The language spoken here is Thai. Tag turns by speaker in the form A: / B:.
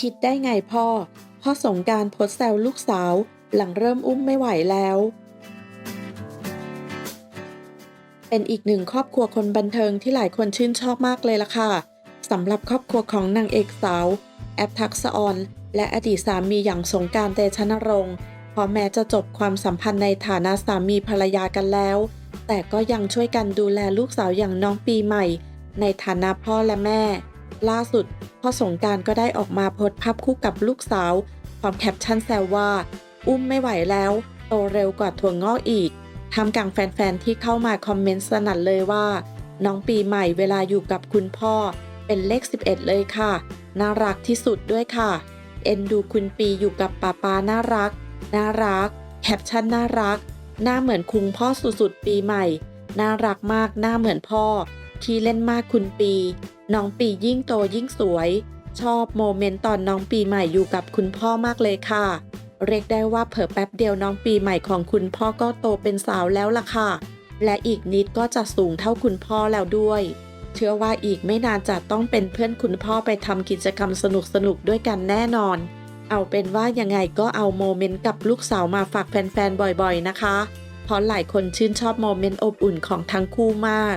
A: คิดได้ไงพ่อ พ่อสงการโพสแซวลูกสาว หลังเริ่มอุ้มไม่ไหวแล้ว เป็นอีกหนึ่งครอบครัวคนบันเทิงที่หลายคนชื่นชอบมากเลยล่ะค่ะสำหรับครอบครัวของนางเอกสาว แอปทักษออน และอดีตสามีอย่างสงการเตชะนรงค์พอแม้จะจบความสัมพันธ์ในฐานะสามีภรรยากันแล้ว แต่ก็ยังช่วยกันดูแลลูกสาวอย่างน้องปีใหม่ ในฐานะพ่อและแม่ ล่าสุดพ่อสงการก็ได้ออกมาโพสต์ภาพคู่กับลูกสาวพร้อมแคปชั่นแซวว่า อุ้มไม่ไหวแล้ว โตเร็วกว่าถั่วงอกอีกทำกลางแฟนๆที่เข้ามาคอมเมนต์สนั่นเลยว่า น้องปีใหม่เวลาอยู่กับคุณพ่อ เป็นเลข 11 เลยค่ะ น่ารักที่สุดด้วยค่ะ เอ็นดูคุณปีอยู่กับป้าป้าน่ารัก น่ารัก แคปชั่นน่ารัก หน้าเหมือนคุงพ่อสุดๆ ปีใหม่ น่ารักมากหน้าเหมือนพ่อ ที่เล่นมากคุณปี น้องปียิ่งโตยิ่งสวย ชอบโมเมนต์ตอนน้องปีใหม่อยู่กับคุณพ่อมากเลยค่ะ เรียกได้ว่าเผอแป๊บเดียวน้องปีใหม่ของคุณพ่อก็โตเป็นสาวแล้วล่ะค่ะ และอีกนิดก็จะสูงเท่าคุณพ่อแล้วด้วย เชื่อว่าอีกไม่นานจะต้องเป็นเพื่อนคุณพ่อไปทำกิจกรรมสนุกๆด้วยกันแน่นอน เอาเป็นว่ายังไงก็เอาโมเมนต์กับลูกสาวมาฝากแฟนๆ บ่อยๆ นะคะ เพราะหลายคนชื่นชอบโมเมนต์อบอุ่นของทั้งคู่มาก